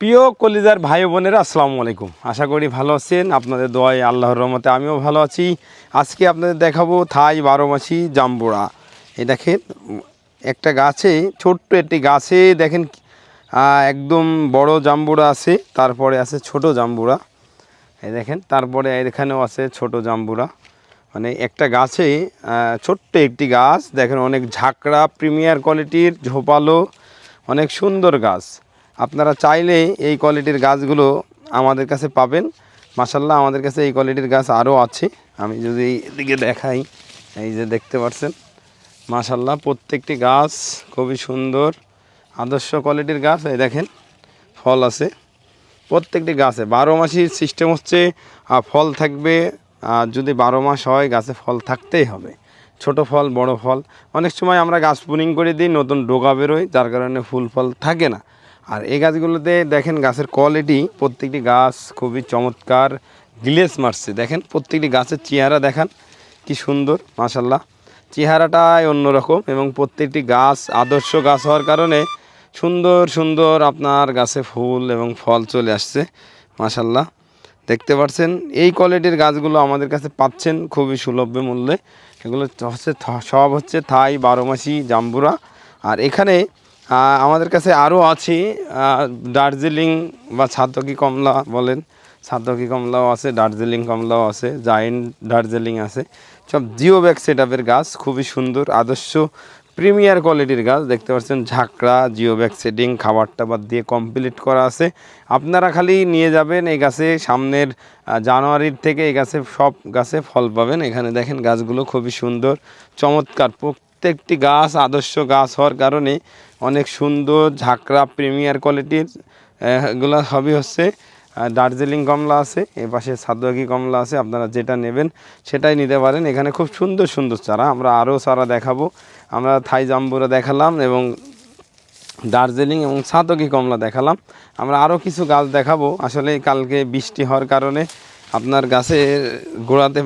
প্রিয় কলিজার ভাই বোনেরা, আসসালামু আলাইকুম। আশা করি ভালো আছেন। আপনাদের দোয়ায় আল্লাহর রহমতে আমিও ভালো আছি। আজকে আপনাদের দেখাবো থাই বারো মাসি জাম্বুড়া এই দেখেন, একটা গাছে, ছোট্ট একটি গাছে, দেখেন একদম বড় জাম্বুড়া আছে, তারপরে আছে ছোট জাম্বুড়া এই দেখেন, তারপরে এখানেও আছে ছোট জাম্বুড়া মানে একটা গাছে ছোট্ট একটি গাছ, দেখেন, অনেক ঝাঁকড়া, প্রিমিয়ার কোয়ালিটির, ঝোপালো, অনেক সুন্দর গাছ। আপনারা চাইলে এই কোয়ালিটির গাছগুলো আমাদের কাছে পাবেন। মাসাল্লাহ আমাদের কাছে এই কোয়ালিটির গাছ আরও আছে। আমি যদি এদিকে দেখাই, এই যে দেখতে পাচ্ছেন মাসাল্লাহ প্রত্যেকটি গাছ খুবই সুন্দর, আদর্শ কোয়ালিটির গাছ। এই দেখেন, ফল আছে, প্রত্যেকটি গাছে। বারো মাসির সিস্টেম হচ্ছে ফল থাকবে আর যদি বারো মাস হয়, গাছে ফল থাকতেই হবে। ছোট ফল, বড় ফল। অনেক সময় আমরা গাছ পুনিং করে দিই, নতুন ডোকা বেরোয়, যার কারণে ফুল ফল থাকে না। আর এই গাছগুলোতে দেখেন গাছের কোয়ালিটি প্রত্যেকটি গাছ খুবই চমৎকার, গ্লেস মারছে। দেখেন প্রত্যেকটি গাছের চেহারা দেখান, কি সুন্দর মাশাল্লাহ চেহারাটাই অন্যরকম এবং প্রত্যেকটি গাছ আদর্শ গাছ হওয়ার কারণে সুন্দর সুন্দর আপনার গাছে ফুল এবং ফল চলে আসছে মাশাল্লাহ দেখতে পাচ্ছেন, এই কোয়ালিটির গাছগুলো আমাদের কাছে পাচ্ছেন খুবই সুলভ্য মূল্যে। এগুলো হচ্ছে সব হচ্ছে থাই বারোমাসি জাম্বুরা। আর এখানে আমাদের কাছে আরও আছে। দার্জিলিং বা ছাতকি কমলা বলেন। ছাতকি কমলাও আছে, দার্জিলিং কমলাও আছে জায়েন্ট দার্জিলিং আছে। সব জিও ব্যাগ সেট গাছ, খুবই সুন্দর, আদর্শ, প্রিমিয়ার কোয়ালিটির গাছ। দেখতে পাচ্ছেন ঝাঁকড়া জিও ব্যাগ সেটিং খাবার টাবার দিয়ে কমপ্লিট করা আছে। আপনারা খালি নিয়ে যাবেন এই গাছে, সামনের জানুয়ারির থেকে এই গাছে সব গাছে ফল পাবেন। এখানে দেখেন গাছগুলো খুবই সুন্দর, চমৎকার প্রত্যেকটি গাছ আদর্শ গাছ হওয়ার কারণে অনেক সুন্দর ঝাঁকড়া প্রিমিয়ার কোয়ালিটির এগুলো সবই হচ্ছে দার্জিলিং কমলা আছে, এ পাশে কমলা আছে, আপনারা যেটা নেবেন সেটাই নিতে পারেন। এখানে খুব সুন্দর সুন্দর চারা, আমরা আরও চারা দেখাবো। আমরা থাই জাম্বুরা দেখালাম এবং দার্জিলিং এবং সাতকি কমলা দেখালাম। আমরা আরও কিছু গাছ দেখাবো। আসলে কালকে বৃষ্টি হওয়ার কারণে আপনার গাছের গোড়াতে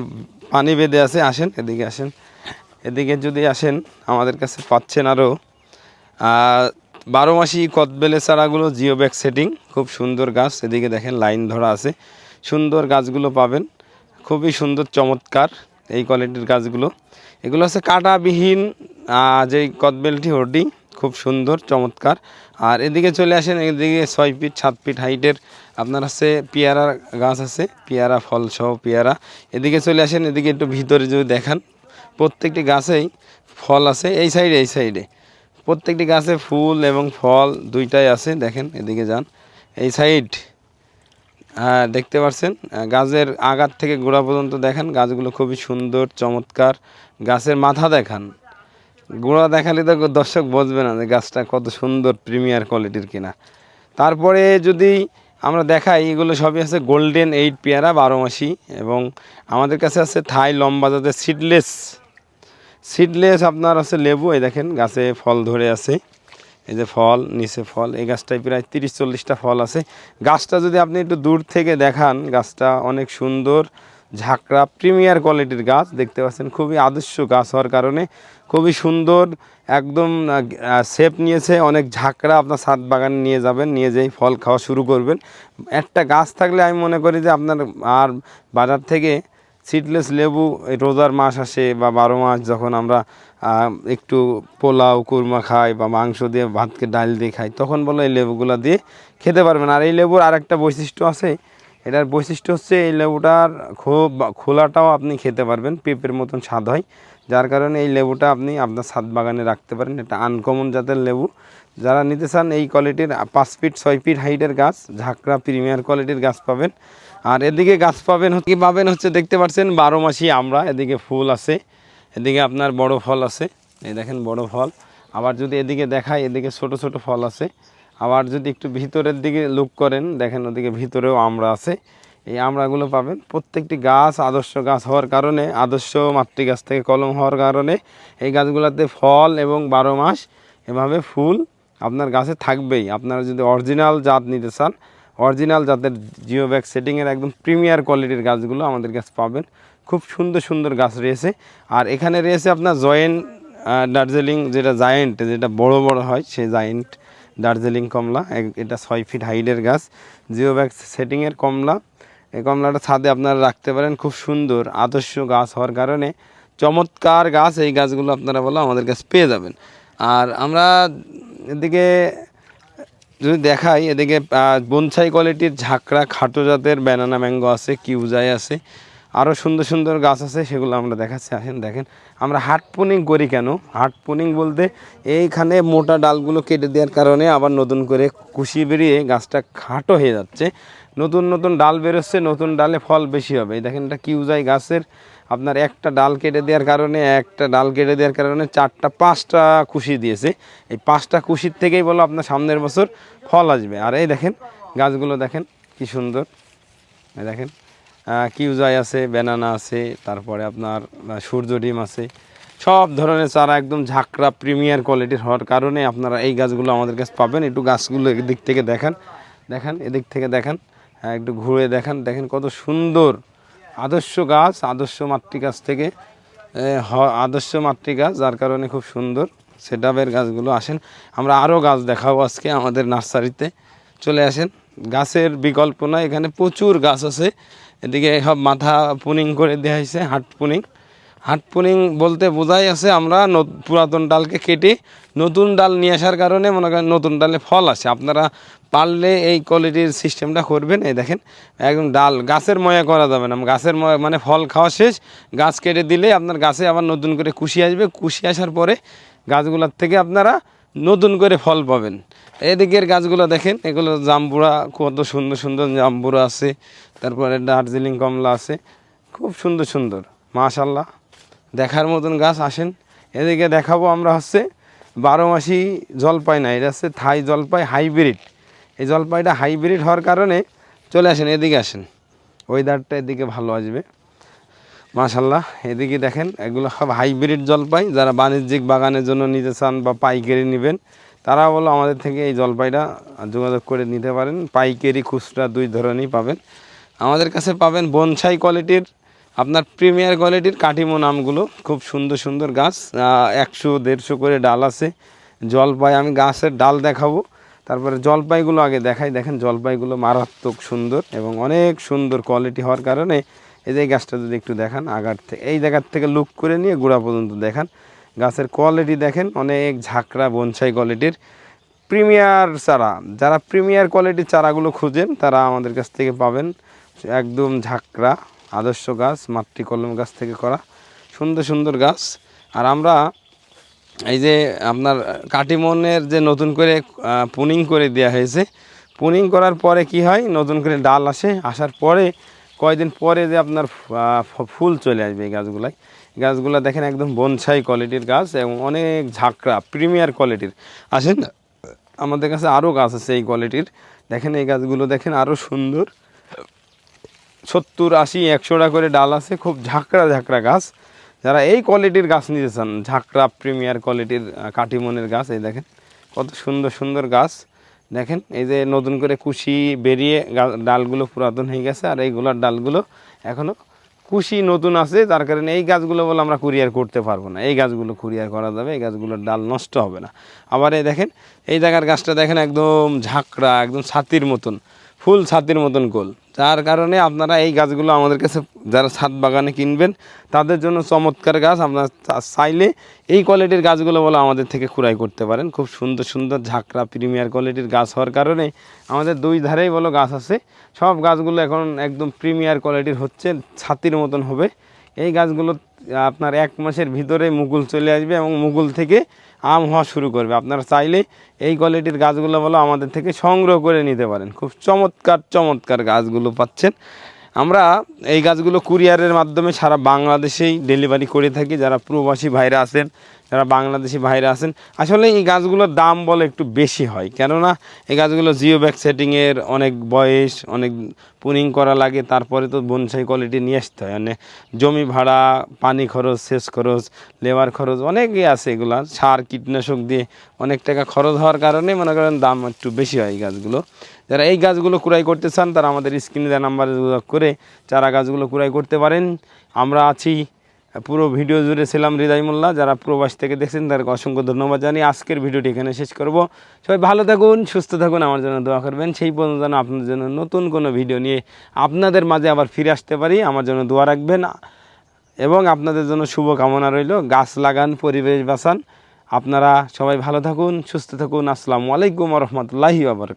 পানি বেঁধে আছে। আসেন, এদিকে আসেন। এদিকে যদি আসেন, আমাদের কাছে পাচ্ছেন আরও বারো মাসি কদবেলে চারাগুলো জিও ব্যাগ সেটিং, খুব সুন্দর গাছ। এদিকে দেখেন লাইন ধরা আছে। সুন্দর গাছগুলো পাবেন। খুবই সুন্দর, চমৎকার এই কোয়ালিটির গাছগুলো। এগুলো হচ্ছে কাঁটাবিহীন যেই কদবেলটি ওটি খুব সুন্দর, চমৎকার। আর এদিকে চলে আসেন, এদিকে ছয় ফিট, সাত ফিট হাইটের আপনার হচ্ছে পেয়ারা গাছ আছে, পেয়ারা ফল সহ পেয়ারা। এদিকে চলে আসেন, এদিকে একটু ভিতরে যদি দেখান। প্রত্যেকটি গাছেই ফল আছে, এই সাইডে এই সাইডে। প্রত্যেকটি গাছে ফুল এবং ফল দুইটাই আছে, দেখেন, এদিকে যান। এই সাইড দেখতে পাচ্ছেন গাছের আগার থেকে গোড়া পর্যন্ত দেখেন, গাছগুলো খুবই সুন্দর, চমৎকার। গাছের মাথা দেখান। গোড়া দেখালে তো দর্শক বুঝবে না যে গাছটা কত সুন্দর, প্রিমিয়ার কোয়ালিটির কিনা। তারপরে যদি আমরা দেখাই, এগুলো সবই আছে গোল্ডেন এইট পেয়ারা বারো মাসি এবং আমাদের কাছে আছে থাই লম্বা জাতের সিডলেস সিডলেস আপনার আছে লেবু, এই দেখেন গাছে ফল ধরে আছে। এই যে ফল, নিচে ফল, এই গাছটায় প্রায় তিরিশ চল্লিশটা ফল আছে। গাছটা যদি আপনি একটু দূর থেকে দেখান, গাছটা অনেক সুন্দর, ঝাঁকড়া, প্রিমিয়ার কোয়ালিটির গাছ, দেখতে পাচ্ছেন, খুবই আদর্শ গাছ হওয়ার কারণে খুবই সুন্দর, একদম শেপ নিয়েছে, অনেক ঝাঁকড়া আপনার ছাদ বাগানে নিয়ে যাবেন, নিয়ে যেই ফল খাওয়া শুরু করবেন। একটা গাছ থাকলে আমি মনে করি যে আপনার আর বাজার থেকে সিডলেস লেবু রোজার মাস আসে বা বারো মাস যখন আমরা একটু পোলাও, কুরমা খাই বা মাংস দিয়ে ভাতকে ডাল দিয়ে খাই, তখন বলো এই লেবুগুলো দিয়ে খেতে পারবেন। আর এই লেবুর আরেকটা বৈশিষ্ট্য আছে, এটার বৈশিষ্ট্য হচ্ছে এই লেবুটার খুব খোলাটাও আপনি খেতে পারবেন, পেঁপের মতন স্বাদ হয়। যার কারণে এই লেবুটা আপনি আপনার ছাদ বাগানে রাখতে পারেন, এটা আনকমন জাতের লেবু। যারা নিতে চান এই কোয়ালিটির পাঁচ ফিট, ছয় ফিট হাইটের গাছ, ঝাঁকড়া প্রিমিয়ার কোয়ালিটির গাছ পাবেন। আর এদিকে গাছ পাবেন কি পাবেন হচ্ছে দেখতে পাচ্ছেন, বারো মাসি আমরা, এদিকে ফুল আছে, এদিকে আপনার বড় ফল আছে, এই দেখেন বড় ফল। আবার যদি এদিকে দেখায় এদিকে ছোট ছোট ফল আছে। আবার যদি একটু ভিতরের দিকে লুক করেন, দেখেন ওদিকে ভিতরেও আমরা আছে। এই আমড়াগুলো পাবেন। প্রত্যেকটি গাছ আদর্শ গাছ হওয়ার কারণে, আদর্শ মাতৃ গাছ থেকে কলম হওয়ার কারণে, এই গাছগুলোতে ফল এবং বারো মাস এভাবে ফুল আপনার গাছে থাকবেই। আপনারা যদি অরিজিনাল জাত নিতে চান অরিজিনাল যাদের জিও ব্যাগ সেটিংয়ের একদম প্রিমিয়ার কোয়ালিটির গাছগুলো আমাদের কাছে পাবেন। খুব সুন্দর সুন্দর গাছ রয়েছে। আর এখানে রয়েছে আপনার জয়েন্ট দার্জিলিং যেটা জায়েন্ট যেটা বড় বড় হয় সেই জায়েন্ট দার্জিলিং কমলা। এটা ছয় ফিট হাইটের গাছ। জিও ব্যাগ সেটিংয়ের কমলা। এই কমলাটা ছাদে আপনারা রাখতে পারেন, খুব সুন্দর, আদর্শ গাছ হওয়ার কারণে। চমৎকার গাছ এই গাছগুলো আপনারা বলো আমাদের কাছে পেয়ে যাবেন। আর আমরা এদিকে যদি দেখাই, এদিকে বনসাই কোয়ালিটির ঝাঁকড়া খাটো জাতের ব্যানানা ম্যাঙ্গো আছে, কিউজাই আছে আরও সুন্দর সুন্দর গাছ আছে, সেগুলো আমরা দেখাচ্ছি। আসেন, দেখেন, আমরা হাট পুনিং করি কেন? হাট পুনিং বলতে এইখানে মোটা ডালগুলো কেটে দেওয়ার কারণে আবার নতুন করে কুশি বেরিয়ে গাছটা খাটো হয়ে যাচ্ছে। নতুন নতুন ডাল বেরোচ্ছে, নতুন ডালে ফল বেশি হবে। দেখেন, এটা কিউজাই গাছের আপনার একটা ডাল কেটে দেওয়ার কারণে, একটা ডাল কেটে দেওয়ার কারণে চারটা, পাঁচটা কুশি দিয়েছে। এই পাঁচটা কুশির থেকেই বলো আপনার সামনের বছর ফল আসবে। আর এই দেখেন, গাছগুলো দেখেন, কি সুন্দর। দেখেন কিউজাই আছে, ব্যানানা আছে, তারপরে আপনার সূর্য ডিম আছে। সব ধরনের চারা একদম ঝাঁকড়া প্রিমিয়ার কোয়ালিটির হওয়ার কারণে আপনারা এই গাছগুলো আমাদের কাছে পাবেন। একটু গাছগুলো এদিক থেকে দেখান। দেখান, এদিক থেকে দেখান। একটু ঘুরে দেখান। দেখেন কত সুন্দর আদর্শ গাছ, আদর্শ মাতৃ গাছ থেকে আদর্শ মাতৃ গাছ যার কারণে খুব সুন্দর সেটাপের গাছগুলো আসেন। আমরা আরও গাছ দেখাবো আজকে আমাদের নার্সারিতে। চলে আসেন। গাছের বিকল্প নয়, এখানে প্রচুর গাছ আছে। এদিকে সব মাথা পুনিং করে দেওয়া হয়েছে, হাট পুনিং। হাট পুনিং বলতে বোঝাই আছে আমরা পুরাতন ডালকে কেটে নতুন ডাল নিয়ে আসার কারণে মনে করেন নতুন ডালে ফল আসে। আপনারা পারলে এই কোয়ালিটির সিস্টেমটা করবেন। এই দেখেন, একদম ডাল গাছের ময়া করা যাবে না। গাছের ময়া মানে ফল খাওয়া শেষ, গাছ কেটে দিলে আপনার গাছে আবার নতুন করে কুশি আসবে। কুশি আসার পরে গাছগুলোর থেকে আপনারা নতুন করে ফল পাবেন। এদিকের গাছগুলো দেখেন, এগুলো জাম্বুরা, কত সুন্দর সুন্দর জাম্বুরা আছে। তারপরে দার্জিলিং কমলা আছে। খুব সুন্দর সুন্দর মাশাল্লাহ দেখার মতন গাছ আসেন। এদিকে দেখাবো আমরা হচ্ছে বারো মাসি জলপাই না, এটা হচ্ছে থাই জলপাই হাইব্রিড। এই জলপাইটা হাইব্রিড হওয়ার কারণে চলে আসেন, এদিকে আসেন। ওয়েদারটা এদিকে ভালো আসবে। মাশাল্লাহ এদিকে দেখেন, এগুলো সব হাইব্রিড জলপাই। যারা বাণিজ্যিক বাগানের জন্য নিতে চান বা পাইকারি নেবেন, তারা বলো আমাদের থেকে এই জলপাইটা যোগাযোগ করে নিতে পারেন। পাইকারি খুচরা দুই ধরনেরই পাবেন। আমাদের কাছে পাবেন বনসাই কোয়ালিটির আপনার প্রিমিয়ার কোয়ালিটির কাটিমো নামগুলো খুব সুন্দর সুন্দর গাছ একশো, দেড়শো করে ডাল আছে। জলপাই, আমি গাছের ডাল দেখাবো। তারপরে জলপাইগুলো আগে দেখাই। দেখেন, জলপাইগুলো মারাত্মক সুন্দর এবং অনেক সুন্দর কোয়ালিটি হওয়ার কারণে এই যে গাছটা যদি একটু দেখান, আগার থেকে এই জায়গার থেকে লুক করে নিয়ে গোড়া পর্যন্ত দেখান। গাছের কোয়ালিটি দেখেন, অনেক ঝাঁকড়া বনসাই কোয়ালিটির প্রিমিয়ার চারা। যারা প্রিমিয়ার কোয়ালিটির চারাগুলো খুঁজেন, তারা আমাদের কাছ থেকে পাবেন একদম ঝাঁকড়া। আদর্শ গাছ মাতৃ কলম গাছ থেকে করা সুন্দর সুন্দর গাছ। আর আমরা এই যে আপনার কাটিমনের যে নতুন করে পুনিং করে দেওয়া হয়েছে, পুনিং করার পরে কি হয়? নতুন করে ডাল আসে, আসার পরে কয়দিন পরে যে আপনার ফুল চলে আসবে এই গাছগুলাই। গাছগুলো দেখেন একদম বনসাই কোয়ালিটির গাছ এবং অনেক ঝাঁকড়া, প্রিমিয়ার কোয়ালিটির। আসেন, আমাদের কাছে আরও গাছ আছে এই কোয়ালিটির। দেখেন এই গাছগুলো দেখেন আরও সুন্দর। সত্তর, আশি, একশোটা করে ডাল আছে, খুব ঝাঁকড়া ঝাঁকড়া গাছ। যারা এই কোয়ালিটির গাছ নিতে চান, ঝাঁকড়া প্রিমিয়ার কোয়ালিটির কাটিমনের গাছ, এই দেখেন, কত সুন্দর সুন্দর গাছ। দেখেন, এই যে নতুন করে কুশি বেরিয়ে ডালগুলো পুরাতন হয়ে গেছে, আর এইগুলোর ডালগুলো এখনও কুশি নতুন আছে, যার কারণে এই গাছগুলো বলে আমরা কুরিয়ার করতে পারব না। এই গাছগুলো কুরিয়ার করা যাবে, এই গাছগুলোর ডাল নষ্ট হবে না। আবার এই দেখেন, এই জায়গার গাছটা দেখেন, একদম ঝাঁকড়া, একদম ছাতির মতন। ফুল ছাতির মতন গোল। যার কারণে আপনারা এই গাছগুলো আমাদের কাছে যারা ছাদ বাগানে কিনবেন, তাদের জন্য চমৎকার গাছ। আপনারা চাইলে এই কোয়ালিটির গাছগুলো বলে আমাদের থেকে কুড়াই করতে পারেন। খুব সুন্দর সুন্দর ঝাঁকড়া প্রিমিয়ার কোয়ালিটির গাছ হওয়ার কারণে আমাদের দুই ধারেই বলো গাছ আছে। সব গাছগুলো এখন একদম প্রিমিয়ার কোয়ালিটির হচ্ছে, ছাতির মতন হবে। এই গাছগুলো আপনার এক মাসের ভিতরে মুকুল চলে আসবে এবং মুকুল থেকে আম হওয়া শুরু করবে। আপনারা চাইলে এই কোয়ালিটির গাছগুলো বলো আমাদের থেকে সংগ্রহ করে নিতে পারেন। খুব চমৎকার চমৎকার গাছগুলো পাচ্ছেন। আমরা এই গাছগুলো কুরিয়ারের মাধ্যমে সারা বাংলাদেশেই ডেলিভারি করে থাকি। যারা প্রবাসী ভাইরা আছেন যারা বাংলাদেশি ভাইরা আছেন, আসলে এই গাছগুলোর দাম বলে একটু বেশি হয়। কেননা এই গাছগুলো জিও ব্যাগ সেটিংয়ের অনেক বয়স, অনেক পুনিং করা লাগে, তারপরে তো বনসাই কোয়ালিটি নিয়ে আসতে হয়। মানে জমি ভাড়া, পানি খরচ, সেচ খরচ, লেবার খরচ, অনেকই আছে এগুলা। সার, কীটনাশক দিয়ে অনেক টাকা খরচ হওয়ার কারণে মনে করেন দাম একটু বেশি হয় এই গাছগুলো। যারা এই গাছগুলো কুড়াই করতে চান, তারা আমাদের স্ক্রিনে দেওয়া নাম্বারে যোগাযোগ করে চারা গাছগুলো কুড়াই করতে পারেন। আমরা আছি পুরো ভিডিও জুড়ে ছিলাম হৃদয় মোল্লা। যারা প্রবাস থেকে দেখছেন, তাদেরকে অসংখ্য ধন্যবাদ জানিয়ে আজকের ভিডিওটি এখানে শেষ করব। সবাই ভালো থাকুন, সুস্থ থাকুন, আমার জন্য দোয়া করবেন। সেই পর্যন্ত যেন আপনার জন্য নতুন কোনো ভিডিও নিয়ে আপনাদের মাঝে আবার ফিরে আসতে পারি। আমার জন্য দোয়া রাখবেন এবং আপনাদের জন্য শুভ কামনা রইল। গাছ লাগান, পরিবেশ বাঁচান। আপনারা সবাই ভালো থাকুন, সুস্থ থাকুন। আসসালামু আলাইকুম রহমতুল্লাহি আবরকাত